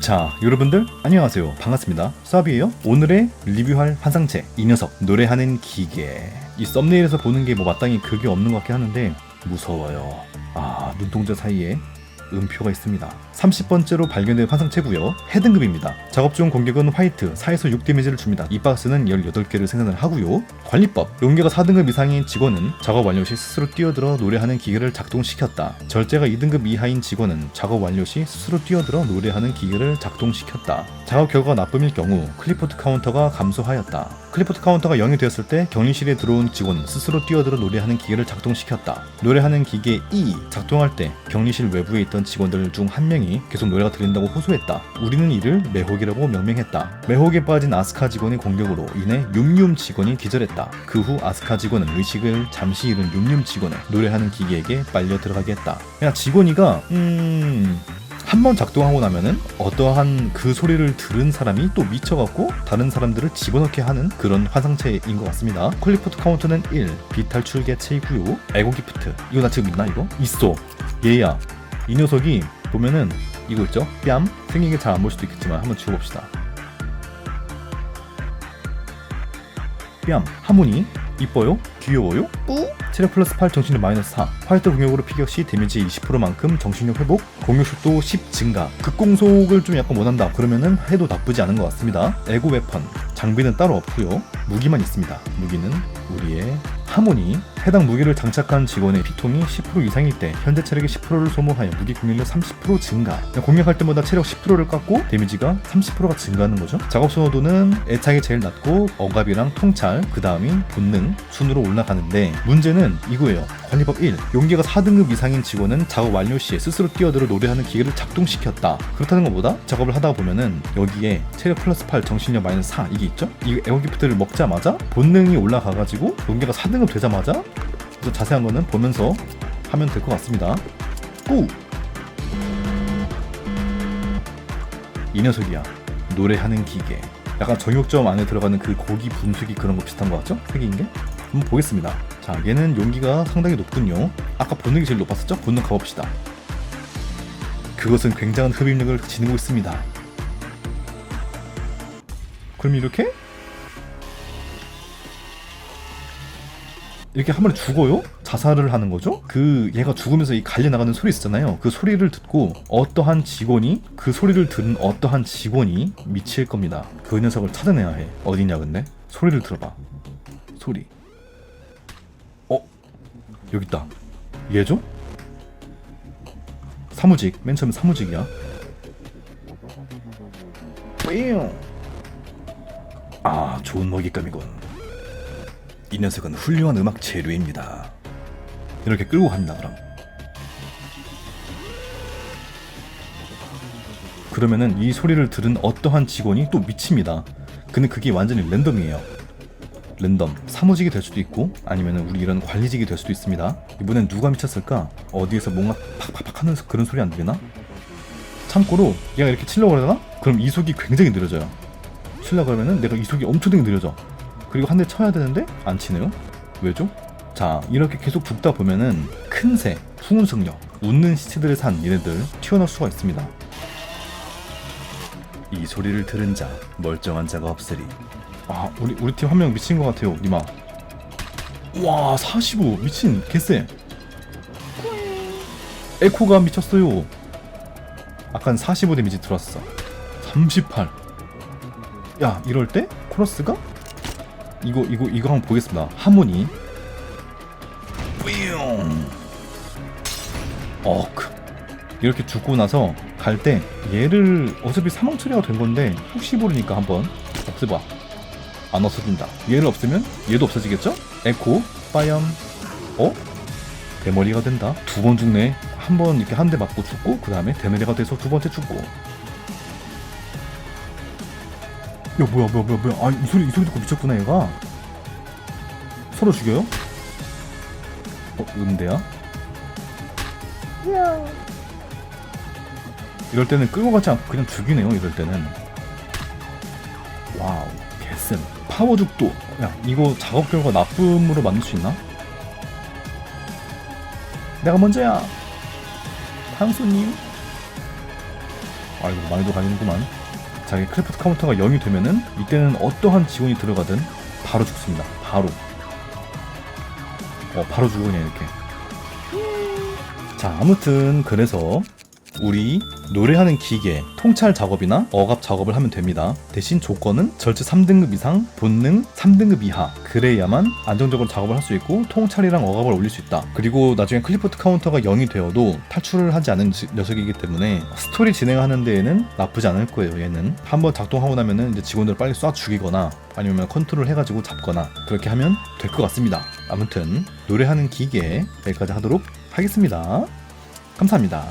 자, 여러분들 안녕하세요. 반갑습니다. 수압이에요. 오늘의 리뷰할 환상체 이 녀석 노래하는 기계. 이 썸네일에서 보는 게 뭐 마땅히 그게 없는 것 같긴 하는데 무서워요. 아, 눈동자 사이에 음표가 있습니다. 30번째로 발견된 환상체고요. 해등급입니다. 작업 중 공격은 화이트 4에서 6 데미지를 줍니다. 이 박스는 18개를 생산을 하고요. 관리법 용계가 4등급 이상인 직원은 작업 완료 시 스스로 뛰어들어 노래하는 기계를 작동시켰다. 절제가 2등급 이하인 직원은 작업 완료 시 스스로 뛰어들어 노래하는 기계를 작동시켰다. 작업 결과가 나쁨일 경우 클리포트 카운터가 감소하였다. 클리포트 카운터가 0이 되었을 때 격리실에 들어온 직원은 스스로 뛰어들어 노래하는 기계를 작동시켰다. 노래하는 기계 E 작동할 때 격리실 외부에 있던 직원들 중 한 명이 계속 노래가 들린다고 호소했다. 우리는 이를 매혹이라고 명명했다. 매혹에 빠진 아스카 직원의 공격으로 인해 윰윰 직원이 기절했다. 그 후 아스카 직원은 의식을 잠시 잃은 윰윰 직원을 노래하는 기계에게 빨려 들어가게 했다. 야 직원이가 음... 한번 작동하고 나면은 어떠한 그 소리를 들은 사람이 또 미쳐갖고 다른 사람들을 집어넣게 하는 그런 환상체인 것 같습니다. 퀄리포트 카운터는 1, 비탈출 개체이고요. 에고 기프트. 이거 나 지금 있나 이거? 있어. 얘야. 이 녀석이 보면은 이거 있죠? 뺨? 생긴 게 잘 안 보일 수도 있겠지만 한번 지워봅시다. 뺨. 하모니. 이뻐요? 귀여워요? 뿌? 체력 플러스 8, 정신력 마이너스 4. 화이트 공격으로 피격 시 데미지 20%만큼 정신력 회복, 공격속도 10 증가. 극공속을 좀 약간 원한다. 그러면은 해도 나쁘지 않은 것 같습니다. 에고 웨펀. 장비는 따로 없고요. 무기만 있습니다. 무기는 우리의 하모니. 해당 무기를 장착한 직원의 피통이 10% 이상일 때 현재 체력의 10%를 소모하여 무기 공격력 30% 증가. 공격할 때마다 체력 10%를 깎고 데미지가 30%가 증가하는 거죠. 작업 선호도는 애착이 제일 낮고 억압이랑 통찰, 그 다음이 본능 순으로 올라가는데 문제는 이거예요. 관리법 1. 용기가 4등급 이상인 직원은 작업 완료 시에 스스로 뛰어들어 노래하는 기계를 작동시켰다. 그렇다는 것보다 작업을 하다 보면은 여기에 체력 플러스 8, 정신력 마이너스 4 이게 있죠? 이 에어기프트를 먹자마자 본능이 올라가가지고 용기가 4등급 되자마자 좀 자세한 거는 보면서 하면 될 것 같습니다. 고! 이 녀석이야. 노래하는 기계. 약간 정육점 안에 들어가는 그 고기 분수기 그런 거 비슷한 거 같죠? 색인 게? 한번 보겠습니다. 자, 얘는 용기가 상당히 높군요. 아까 본능이 제일 높았었죠? 본능 가봅시다. 그것은 굉장한 흡입력을 지니고 있습니다. 그럼 이렇게? 이렇게 한 번에 죽어요? 자살을 하는 거죠? 그 얘가 죽으면서 이 갈려 나가는 소리 있잖아요. 그 소리를 듣고 어떠한 직원이 그 소리를 들은 어떠한 직원이 미칠 겁니다. 그 녀석을 찾아내야 해. 어디냐 근데? 소리를 들어봐. 소리. 어? 여기 있다. 얘죠? 사무직. 맨 처음에 사무직이야. 삥. 아, 좋은 먹잇감이군. 이 녀석은 훌륭한 음악 재료입니다. 이렇게 끌고 갑니다, 그럼. 그러면은 이 소리를 들은 어떠한 직원이 또 미칩니다. 근데 그게 완전히 랜덤이에요. 랜덤. 사무직이 될 수도 있고, 아니면은 우리 이런 관리직이 될 수도 있습니다. 이번엔 누가 미쳤을까? 어디에서 뭔가 팍팍팍 하는 그런 소리 안 들리나? 참고로 얘가 이렇게 치려고 그러잖아? 그럼 이속이 굉장히 느려져요. 치려고 그러면은 내가 이속이 엄청나게 느려져. 그리고 한 대 쳐야 되는데 안 치네요. 왜죠? 자 이렇게 계속 죽다 보면은 큰새, 풍운승력, 웃는 시체들을 산 얘네들 튀어나올 수가 있습니다. 이 소리를 들은 자 멀쩡한 자가 없으리. 아 우리 우리 팀 한 명 미친 것 같아요, 니마. 와 45 미친 개쎄. 에코가 미쳤어요. 아까 45 데미지 들어왔어. 38. 야 이럴 때 코러스가 이거 이거 이거 한번 보겠습니다. 하모니. 억. 이렇게 죽고 나서 갈 때 얘를 어차피 사망 처리가 된 건데 혹시 모르니까 한번 없애봐. 안 없어진다. 얘를 없애면 얘도 없어지겠죠? 에코, 빠염, 어? 대머리가 된다. 두 번 죽네. 한 번 이렇게 한 대 맞고 죽고 그 다음에 대머리가 돼서 두 번째 죽고. 야 뭐야 뭐야 뭐야 뭐야. 아이 소리 이 소리 듣고 미쳤구나 얘가. 서로 죽여요? 어 은대야? 이럴 때는 끌고 가지 않고 그냥 죽이네요 이럴 때는. 와우 개쌤 파워 죽도. 야 이거 작업 결과 나쁨으로 만들 수 있나? 내가 먼저야. 황소님. 아이고 많이도 가지는구만 자, 이 크래프트 카운터가 0이 되면은 이때는 어떠한 직원이 들어가든 바로 죽습니다. 바로. 어, 바로 그냥 이렇게. 자, 아무튼 그래서 우리 노래하는 기계 통찰 작업이나 억압 작업을 하면 됩니다. 대신 조건은 절제 3등급 이상, 본능 3등급 이하. 그래야만 안정적으로 작업을 할 수 있고 통찰이랑 억압을 올릴 수 있다. 그리고 나중에 클리포트 카운터가 0이 되어도 탈출을 하지 않은 지- 녀석이기 때문에 스토리 진행하는 데에는 나쁘지 않을 거예요. 얘는 한번 작동하고 나면은 이제 직원들을 빨리 쏴 죽이거나 아니면 컨트롤 해가지고 잡거나 그렇게 하면 될 것 같습니다. 아무튼 노래하는 기계 여기까지 하도록 하겠습니다. 감사합니다.